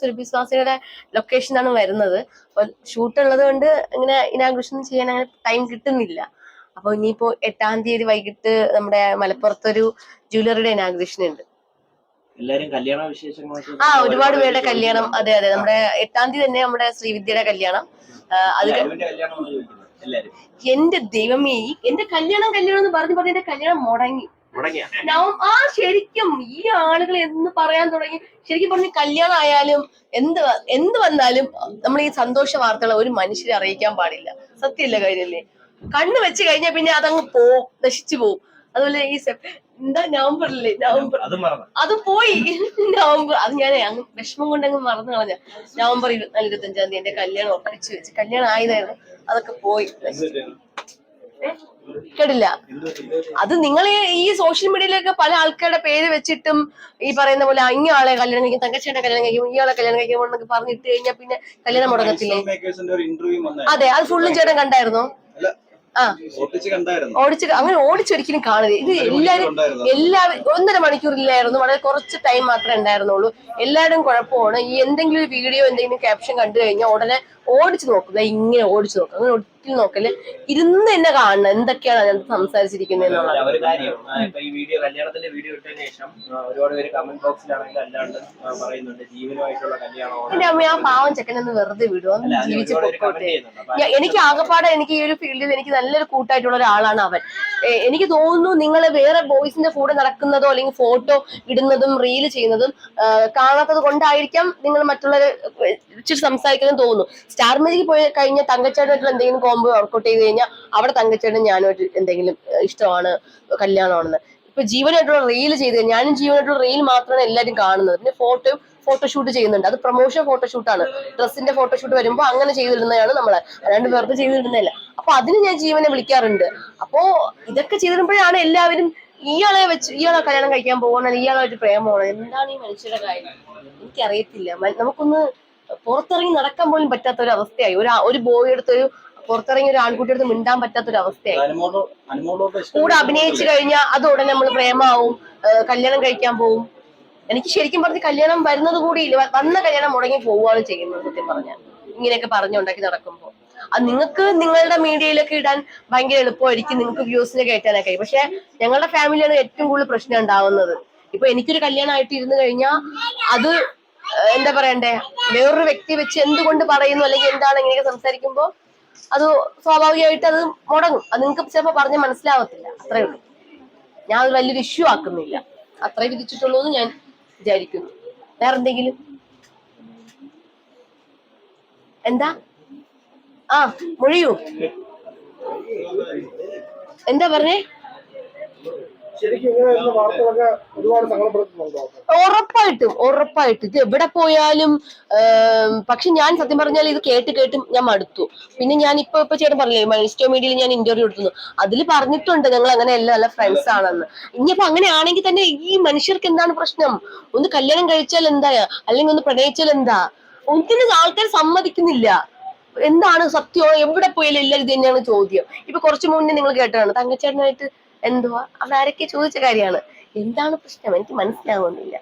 സുരഭിസ്വാസിയുടെ ലൊക്കേഷനാണ് വരുന്നത്. അപ്പൊ ഷൂട്ട് ഉള്ളത് കൊണ്ട് ഇങ്ങനെ ഇനാഘോഷം ചെയ്യാൻ അങ്ങനെ ടൈം കിട്ടുന്നില്ല. അപ്പൊ ഇനിയിപ്പോ എട്ടാം തീയതി വൈകിട്ട് നമ്മുടെ മലപ്പുറത്തൊരു ജ്വല്ലറിയുടെ ഇനാഗ്രേഷൻ ഉണ്ട്. എല്ലാരും കല്യാണ വിശേഷങ്ങൾ ആ ഒരുപാട് പേരുടെ കല്യാണം. അതെ അതെ. നമ്മുടെ എട്ടാം തീയതി തന്നെ നമ്മുടെ ശ്രീവിദ്യയുടെ കല്യാണം. അത് എന്റെ ദൈവമേ എന്റെ കല്യാണം കല്യാണം എന്ന് പറഞ്ഞു പറഞ്ഞ എന്റെ കല്യാണം മുടങ്ങി. ആ ശരിക്കും ഈ ആളുകൾ എന്ന് പറയാൻ തുടങ്ങി. ശരിക്കും പറഞ്ഞു കല്യാണം ആയാലും എന്ത് എന്ത് വന്നാലും നമ്മൾ ഈ സന്തോഷ വാർത്തകൾ ഒരു മനുഷ്യരെ അറിയിക്കാൻ പാടില്ല. സത്യമല്ല കാര്യല്ലേ കണ്ണ് വെച്ച് കഴിഞ്ഞാൽ പിന്നെ അതങ്ങ് പോവും നശിച്ചു പോവും. അതുപോലെ ഈ എന്താ നവംബറില്ലേ നവംബർ അത് മറന്നു. അത് പോയി. നവംബർ അത് ഞാൻ അങ്ങ് വിഷമം കൊണ്ട് അങ്ങ് മറന്നു കളഞ്ഞ. നവംബർ ഇരുപത്തിനാല് ഇരുപത്തി അഞ്ചാം തീയതി എന്റെ കല്യാണം ഉറപ്പിച്ചു വെച്ച്. കല്യാണം ആയതായിരുന്നു. അതൊക്കെ പോയി? കേട്ടില്ല. അത് നിങ്ങൾ ഈ സോഷ്യൽ മീഡിയയിലൊക്കെ പല ആൾക്കാരുടെ പേര് വെച്ചിട്ടും ഈ പറയുന്ന പോലെ ഇങ്ങ ആളെ കല്യാണം കഴിക്കും തങ്കച്ചേട്ട കല്യാണം കഴിക്കും ഇയാളെ കല്യാണം കഴിക്കും എന്നൊക്കെ പറഞ്ഞിട്ട് കഴിഞ്ഞാൽ പിന്നെ കല്യാണം മുടങ്ങത്തില്ലേ? അതെ അത് ഫുള്ളും ചേട്ടൻ കണ്ടായിരുന്നോ? ആ. ഓടിച്ച് അങ്ങനെ ഓടിച്ചൊരിക്കലും കാണരുത് ഇത് എല്ലാരും എല്ലാവരും ഒന്നര മണിക്കൂറില്ലായിരുന്നു വളരെ കുറച്ച് ടൈം മാത്രമേ ഉണ്ടായിരുന്നുള്ളൂ. എല്ലാവരും കുഴപ്പമാണ്. ഈ എന്തെങ്കിലും ഒരു വീഡിയോ എന്തെങ്കിലും ക്യാപ്ഷൻ കണ്ടു കഴിഞ്ഞാൽ ഉടനെ ഓടിച്ചു നോക്കുക ഇങ്ങനെ ഓടിച്ചു നോക്കും. അങ്ങനെ ഒരിക്കലും നോക്കൽ ഇരുന്ന് എന്നെ കാണണം എന്തൊക്കെയാണ് അതിനകത്ത് സംസാരിച്ചിരിക്കുന്നത് എന്നുള്ളത്. ഒരു കാര്യം ഇപ്പൊ ഈ വീഡിയോ കല്യാണത്തിന്റെ വീഡിയോ ഇട്ടതിന് ശേഷം ഒരുപാട് പേര് കമന്റ് അല്ലാണ്ട് പറയുന്നുണ്ട് ജീവനുമായിട്ടുള്ള എന്റെ അമ്മ ആ പാവം ചെക്കനൊന്ന് വെറുതെ വിടുവോ? ജീവിച്ചു പൊക്കോട്ടെ. എനിക്ക് ആകപ്പാടെ എനിക്ക് ഈ ഒരു ഫീൽഡിൽ എനിക്ക് നല്ലൊരു കൂട്ടായിട്ടുള്ള ഒരാളാണ് അവൻ. എനിക്ക് തോന്നുന്നു നിങ്ങൾ വേറെ ബോയ്സിന്റെ കൂടെ നടക്കുന്നതോ അല്ലെങ്കിൽ ഫോട്ടോ ഇടുന്നതും റീൽ ചെയ്യുന്നതും കാണാത്തത് കൊണ്ടായിരിക്കാം നിങ്ങൾ മറ്റുള്ളവരെ സംസാരിക്കാനും തോന്നുന്നു. സ്റ്റാർ പോയി കഴിഞ്ഞ തങ്കച്ചായിട്ടുള്ള എന്തെങ്കിലും കോമ്പോ വർക്കൗട്ട് ചെയ്ത് കഴിഞ്ഞാൽ അവിടെ തങ്കച്ചേട്ടൻ ഞാനുമായിട്ട് എന്തെങ്കിലും ഇഷ്ടമാണ് കല്യാണമാണെന്ന്. ഇപ്പൊ ജീവനായിട്ടുള്ള റീൽ ചെയ്ത് ഞാനും ജീവനായിട്ടുള്ള റീൽ മാത്രമാണ് എല്ലാവരും കാണുന്നത്. പിന്നെ ഫോട്ടോയും ഫോട്ടോഷൂട്ട് ചെയ്യുന്നുണ്ട്. അത് പ്രൊമോഷൻ ഫോട്ടോഷൂട്ടാണ് ഡ്രസ്സിന്റെ ഫോട്ടോഷൂട്ട് വരുമ്പോൾ അങ്ങനെ ചെയ്തിടുന്നതാണ് നമ്മളെ. അല്ലാണ്ട് വെറുതെ ചെയ്തിടുന്നതല്ല. അപ്പൊ അതിന് ഞാൻ ജീവനെ വിളിക്കാറുണ്ട്. അപ്പോ ഇതൊക്കെ ചെയ്തിടുമ്പോഴാണ് എല്ലാവരും ഇയാളെ വെച്ച് ഇയാളെ കല്യാണം കഴിക്കാൻ പോകണം ഇയാളായിട്ട് പ്രേമമാണ് എന്താണ് ഈ മനുഷ്യരുടെ കാര്യം? എനിക്കറിയത്തില്ല. നമുക്കൊന്ന് പുറത്തിറങ്ങി നടക്കാൻ പോലും പറ്റാത്ത ഒരു അവസ്ഥയായി ഒരു ഒരു ബോയ് എടുത്തൊരു പുറത്തിറങ്ങി ഒരു ആൺകുട്ടിയുടെ അടുത്ത് മിണ്ടാൻ പറ്റാത്ത ഒരു അവസ്ഥയായി കൂടെ അഭിനയിച്ചു കഴിഞ്ഞാൽ അത് ഉടനെ നമ്മൾ പ്രേമാവും കല്യാണം കഴിക്കാൻ പോവും. എനിക്ക് ശരിക്കും പറഞ്ഞ് കല്യാണം വരുന്നത് കൂടി ഇല്ല. വന്ന കല്യാണം മുടങ്ങി പോവുകയാണ് ചെയ്യുന്നത് സത്യം പറഞ്ഞാൽ ഇങ്ങനെയൊക്കെ പറഞ്ഞുണ്ടാക്കി നടക്കുമ്പോൾ അത് നിങ്ങൾക്ക് നിങ്ങളുടെ മീഡിയയിലൊക്കെ ഇടാൻ ഭയങ്കര എളുപ്പമായിരിക്കും. നിങ്ങൾക്ക് വ്യൂസിനെ കയറ്റാനൊക്കെ. പക്ഷെ ഞങ്ങളുടെ ഫാമിലിയാണ് ഏറ്റവും കൂടുതൽ പ്രശ്നം ഉണ്ടാവുന്നത്. ഇപ്പൊ എനിക്കൊരു കല്യാണമായിട്ട് ഇരുന്ന് കഴിഞ്ഞാൽ അത് എന്താ പറയണ്ടേ? വേറൊരു വ്യക്തി വെച്ച് എന്തുകൊണ്ട് പറയുന്നു? അല്ലെങ്കിൽ എന്താണ് ഇങ്ങനെയൊക്കെ സംസാരിക്കുമ്പോൾ അത് സ്വാഭാവികമായിട്ട് അത് മുടങ്ങും. അത് നിങ്ങൾക്ക് ചിലപ്പോൾ പറഞ്ഞ് മനസ്സിലാവത്തില്ല. അത്രേ ഉള്ളൂ. ഞാൻ അത് വലിയൊരു ഇഷ്യൂ ആക്കുന്നില്ല. അത്രേ വിധിച്ചിട്ടുള്ളൂ എന്ന് ഞാൻ വിചാരിക്കുന്നു. വേറെ എന്തെങ്കിലും എന്താ? ആ മൊഴിയൂ. എന്താ പറഞ്ഞേ? ഉറപ്പായിട്ടും ഉറപ്പായിട്ടും. ഇത് എവിടെ പോയാലും പക്ഷെ ഞാൻ സത്യം പറഞ്ഞാൽ ഇത് കേട്ട് കേട്ട് ഞാൻ മടുത്തു. പിന്നെ ഞാൻ ഇപ്പൊ ഇപ്പൊ ചേട്ടൻ പറഞ്ഞില്ലേ മൈസ്റ്റോ മീഡിയയിൽ ഞാൻ ഇന്റർവ്യൂ എടുത്തു. അതിൽ പറഞ്ഞിട്ടുണ്ട് ഞങ്ങൾ അങ്ങനെ എല്ലാ നല്ല ഫ്രണ്ട്സ് ആണെന്ന്. ഇനിയിപ്പോ അങ്ങനെ ആണെങ്കിൽ തന്നെ ഈ മനുഷ്യർക്ക് എന്താണ് പ്രശ്നം? ഒന്ന് കല്യാണം കഴിച്ചാൽ എന്താ? അല്ലെങ്കിൽ ഒന്ന് പ്രണയിച്ചാൽ എന്താ? ഒന്നിനും ആൾക്കാർ സമ്മതിക്കുന്നില്ല. എന്താണ് സത്യം? എവിടെ പോയാലും എല്ലാവരും ഇത് തന്നെയാണ് ചോദ്യം. ഇപ്പൊ കുറച്ചു മുന്നേ നിങ്ങൾ കേട്ടതാണ് തങ്കച്ചേട്ടനായിട്ട് എന്തുവാ? അവരാരൊക്കെ ചോദിച്ച കാര്യമാണ്. എന്താണ് പ്രശ്നം? എനിക്ക് മനസ്സിലാവുന്നില്ല.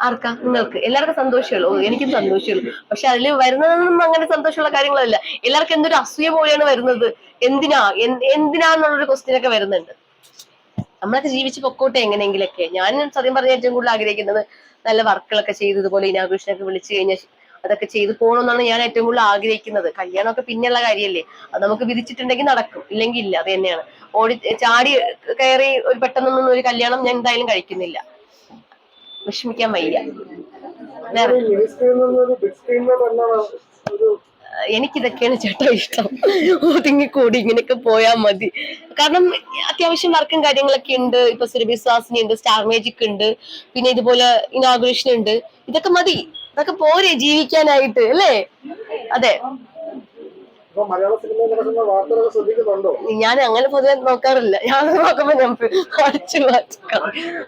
ആർക്കാ? നിങ്ങൾക്ക്. എല്ലാവർക്കും സന്തോഷമുള്ളൂ. എനിക്കും സന്തോഷമുള്ളൂ. പക്ഷെ അതിൽ വരുന്നതൊന്നും അങ്ങനെ സന്തോഷമുള്ള കാര്യങ്ങളല്ല. എല്ലാവർക്കും എന്തൊരു അസൂയ പോലെയാണ് വരുന്നത്. എന്തിനാ? എന്ത് എന്തിനാന്നുള്ളൊരു ക്വസ്റ്റ്യൻ ഒക്കെ വരുന്നുണ്ട്. നമ്മളൊക്കെ ജീവിച്ച് പൊക്കോട്ടെ എങ്ങനെയെങ്കിലൊക്കെ. ഞാൻ സത്യം പറഞ്ഞ ഏറ്റവും കൂടുതൽ ആഗ്രഹിക്കുന്നത് നല്ല വർക്കുകളൊക്കെ ചെയ്ത് ഇതുപോലെ ഇനാഘോഷനൊക്കെ വിളിച്ചു കഴിഞ്ഞാൽ അതൊക്കെ ചെയ്തു പോകണമെന്നാണ് ഞാൻ ഏറ്റവും കൂടുതൽ ആഗ്രഹിക്കുന്നത്. കല്യാണമൊക്കെ പിന്നെയുള്ള കാര്യമല്ലേ അത് നമുക്ക് വിധിച്ചിട്ടുണ്ടെങ്കിൽ നടക്കും. ഇല്ലെങ്കിൽ ഇല്ല. അത് തന്നെയാണ്. ഓടി ചാടി കയറി ഒരു പെട്ടെന്നൊന്നും ഒരു കല്യാണം ഞാൻ എന്തായാലും കഴിക്കുന്നില്ല. വിഷമിക്കാൻ വയ്യ. എനിക്കിതൊക്കെയാണ് ചേട്ടാ ഇഷ്ടം. ഒതുങ്ങിക്കൂടി ഇങ്ങനെയൊക്കെ പോയാൽ മതി. കാരണം അത്യാവശ്യം വർക്കും കാര്യങ്ങളൊക്കെ ഉണ്ട്. ഇപ്പൊ സുരഭിശ്വാസിനി ഉണ്ട് സ്റ്റാർ മേജിക് ഉണ്ട്. പിന്നെ ഇതുപോലെ ഇനാഗ്രേഷൻ ഉണ്ട്. ഇതൊക്കെ മതി. ഇതൊക്കെ പോരെ ജീവിക്കാനായിട്ട് അല്ലേ? അതെ. ഞാൻ അങ്ങനെ പൊതുവെ നോക്കാറില്ല. ഞാൻ നോക്കുമ്പോ നമുക്ക് അടിച്ചു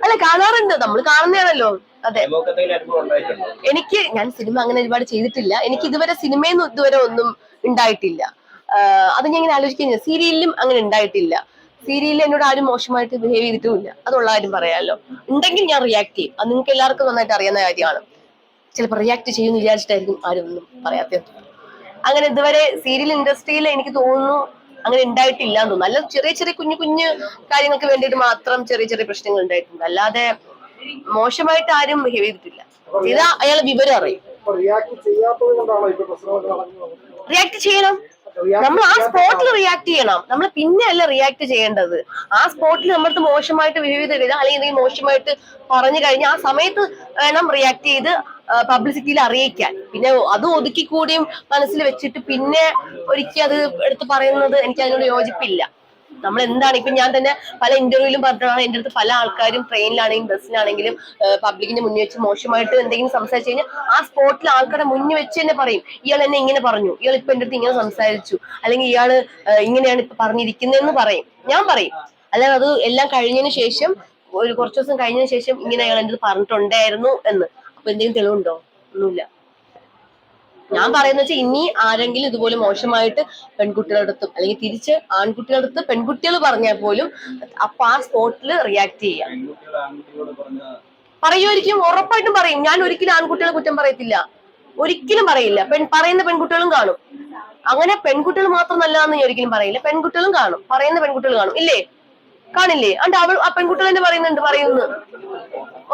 അല്ല കാണാറുണ്ട്. നമ്മൾ കാണുന്നതാണല്ലോ. അതെ. എനിക്ക് ഞാൻ സിനിമ അങ്ങനെ ഒരുപാട് ചെയ്തിട്ടില്ല. എനിക്ക് ഇതുവരെ സിനിമയിൽ ഇതുവരെ ഒന്നും ഉണ്ടായിട്ടില്ല. അത് ഞാൻ ഇങ്ങനെ ആലോചിക്കുന്നത് സീരിയലിലും അങ്ങനെ ഉണ്ടായിട്ടില്ല. സീരിയലിൽ എന്നോട് ആരും മോശമായിട്ട് ബിഹേവ് ചെയ്തിട്ടുമില്ല. അതുള്ള കാര്യം പറയാമല്ലോ ഉണ്ടെങ്കിൽ ഞാൻ റിയാക്ട് ചെയ്യും. അത് നിങ്ങൾക്ക് എല്ലാവർക്കും നന്നായിട്ട് അറിയുന്ന കാര്യമാണ്. ചിലപ്പോൾ റിയാക്ട് ചെയ്യുമെന്ന് വിചാരിച്ചിട്ടായിരിക്കും ആരും ഒന്നും പറയാത്തത്. അങ്ങനെ ഇതുവരെ സീരിയൽ ഇൻഡസ്ട്രിയിൽ എനിക്ക് തോന്നുന്നു അങ്ങനെ ഉണ്ടായിട്ടില്ല എന്ന് തോന്നുന്നു. നല്ല ചെറിയ ചെറിയ കുഞ്ഞു കുഞ്ഞു കാര്യങ്ങൾക്ക് വേണ്ടിയിട്ട് മാത്രം ചെറിയ ചെറിയ പ്രശ്നങ്ങൾ ഉണ്ടായിട്ടുണ്ട്. അല്ലാതെ മോശമായിട്ട് ആരും ബിഹേവ് ചെയ്തിട്ടില്ല. ചെയ്താ അയാൾ വിവരം അറിയും. റിയാക്ട് ചെയ്യണം. നമ്മൾ ആ സ്പോട്ടിൽ റിയാക്ട് ചെയ്യണം. നമ്മൾ പിന്നെ അല്ല റിയാക്ട് ചെയ്യേണ്ടത്. ആ സ്പോട്ടിൽ നമ്മളടുത്ത് മോശമായിട്ട് ബിഹേവ് ചെയ്ത് അല്ലെങ്കിൽ മോശമായിട്ട് പറഞ്ഞു കഴിഞ്ഞാൽ ആ സമയത്ത് വേണം റിയാക്ട് ചെയ്ത് പബ്ലിസിറ്റിയിൽ അറിയിക്കാൻ. പിന്നെ അത് ഒതുക്കി കൂടിയും മനസ്സിൽ വെച്ചിട്ട് പിന്നെ ഒരിക്കൽ അത് എടുത്ത് പറയുന്നത് എനിക്ക് അതിനോട് യോജിപ്പില്ല. നമ്മൾ എന്താണ്? ഇപ്പൊ ഞാൻ തന്നെ പല ഇന്റർവ്യൂവിലും പറഞ്ഞിട്ടാണ് എന്റെ അടുത്ത് പല ആൾക്കാരും ട്രെയിനിലാണെങ്കിലും ബസ്സിലാണെങ്കിലും പബ്ലിക്കിന്റെ മുന്നിൽ വെച്ച് മോശമായിട്ട് എന്തെങ്കിലും സംസാരിച്ചു കഴിഞ്ഞാൽ ആ സ്പോട്ടിൽ ആൾക്കാരെ മുന്നിൽ വെച്ച് തന്നെ പറയും. ഇയാൾ എന്നെ ഇങ്ങനെ പറഞ്ഞു. ഇയാൾ ഇപ്പൊ എന്റെ അടുത്ത് ഇങ്ങനെ സംസാരിച്ചു. അല്ലെങ്കിൽ ഇയാൾ ഇങ്ങനെയാണ് ഇപ്പൊ പറഞ്ഞിരിക്കുന്നതെന്ന് പറയും. ഞാൻ പറയും. അല്ലാതെ അത് എല്ലാം കഴിഞ്ഞതിന് ശേഷം ഒരു കുറച്ച് ദിവസം കഴിഞ്ഞതിന് ശേഷം ഇങ്ങനെ അയാൾ എന്റെ അടുത്ത് പറഞ്ഞിട്ടുണ്ടായിരുന്നു എന്ന്. അപ്പൊ എന്തെങ്കിലും തെളിവുണ്ടോ? ഒന്നുമില്ല. ഞാൻ പറയുന്ന വെച്ചാൽ ഇനി ആരെങ്കിലും ഇതുപോലെ മോശമായിട്ട് പെൺകുട്ടികളുടെ അടുത്തും അല്ലെങ്കിൽ തിരിച്ച് ആൺകുട്ടികളുടെ അടുത്ത് പെൺകുട്ടികൾ പറഞ്ഞാൽ പോലും അപ്പൊ ആ സ്പോട്ടിൽ റിയാക്ട് ചെയ്യാം. പറയുമായിരിക്കും ഉറപ്പായിട്ടും പറയും. ഞാൻ ഒരിക്കലും ആൺകുട്ടികളെ കുറ്റം പറയത്തില്ല. ഒരിക്കലും പറയില്ല. പെൺ പറയുന്ന പെൺകുട്ടികളും കാണും. അങ്ങനെ പെൺകുട്ടികൾ മാത്രം നല്ലതാണെന്ന് ഞാൻ ഒരിക്കലും പറയില്ല. പെൺകുട്ടികളും കാണും. പറയുന്ന പെൺകുട്ടികൾ കാണും. ഇല്ലേ? കാണില്ലേ? അണ്ട് അവൾ ആ പെൺകുട്ടികൾ തന്നെ പറയുന്നുണ്ട് പറയുന്നു.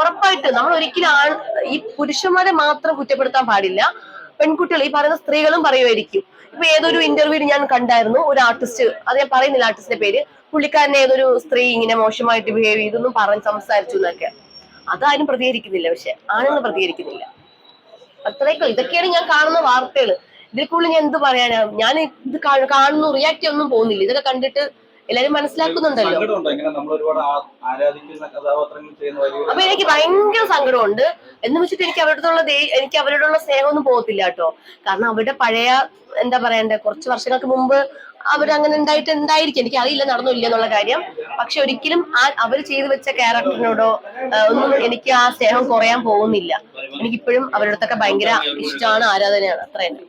ഉറപ്പായിട്ട് നമ്മൾ ഒരിക്കലും ആൺ ഈ പുരുഷന്മാരെ മാത്രം കുറ്റപ്പെടുത്താൻ പാടില്ല. പെൺകുട്ടികൾ ഈ പറയുന്ന സ്ത്രീകളും പറയുമായിരിക്കും. ഇപ്പൊ ഏതൊരു ഇന്റർവ്യൂവിൽ ഞാൻ കണ്ടായിരുന്നു ഒരു ആർട്ടിസ്റ്റ് അത് ഞാൻ പറയുന്നില്ല ആർട്ടിസ്റ്റിന്റെ പേര്. പുള്ളിക്കാരനെ ഏതൊരു സ്ത്രീ ഇങ്ങനെ മോശമായിട്ട് ബിഹേവ് ചെയ്തെന്നും പറഞ്ഞ് സംസാരിച്ചു എന്നൊക്കെ. അതാരും പ്രതികരിക്കുന്നില്ല പക്ഷെ ആണുങ്ങൾ പ്രതികരിക്കുന്നില്ല. അത്രയൊക്കെ ഇതൊക്കെയാണ് ഞാൻ കാണുന്ന വാർത്തകൾ ഇതിൽ കൂടുതൽ ഞാൻ എന്ത് പറയാനാ? ഞാൻ ഇത് കാണുന്നു റിയാക്ട് ഒന്നും പോകുന്നില്ല. ഇതൊക്കെ കണ്ടിട്ട് എല്ലാരും മനസ്സിലാക്കുന്നുണ്ടല്ലോ. അപ്പൊ എനിക്ക് ഭയങ്കര സങ്കടമുണ്ട്. എന്ന് വെച്ചിട്ട് എനിക്ക് അവരോടുള്ള എനിക്ക് അവരോടുള്ള സ്നേഹമൊന്നും പോകത്തില്ല കേട്ടോ. കാരണം അവരുടെ പഴയ എന്താ പറയണ്ടേ കുറച്ച് വർഷങ്ങൾക്ക് മുമ്പ് അവരങ്ങനെ ഉണ്ടായിട്ട് ഉണ്ടായിരിക്കും എനിക്ക് അറിയില്ല നടന്നു ഇല്ല എന്നുള്ള കാര്യം. പക്ഷെ ഒരിക്കലും ആ അവർ ചെയ്തു വെച്ച ക്യാരക്ടറിനോടോ ഒന്നും എനിക്ക് ആ സ്നേഹം കുറയാൻ പോകുന്നില്ല. എനിക്കിപ്പോഴും അവരുടെ അടുത്തൊക്കെ ഭയങ്കര ഇഷ്ടമാണ് ആരാധനയാണ്. അത്ര. തന്നെ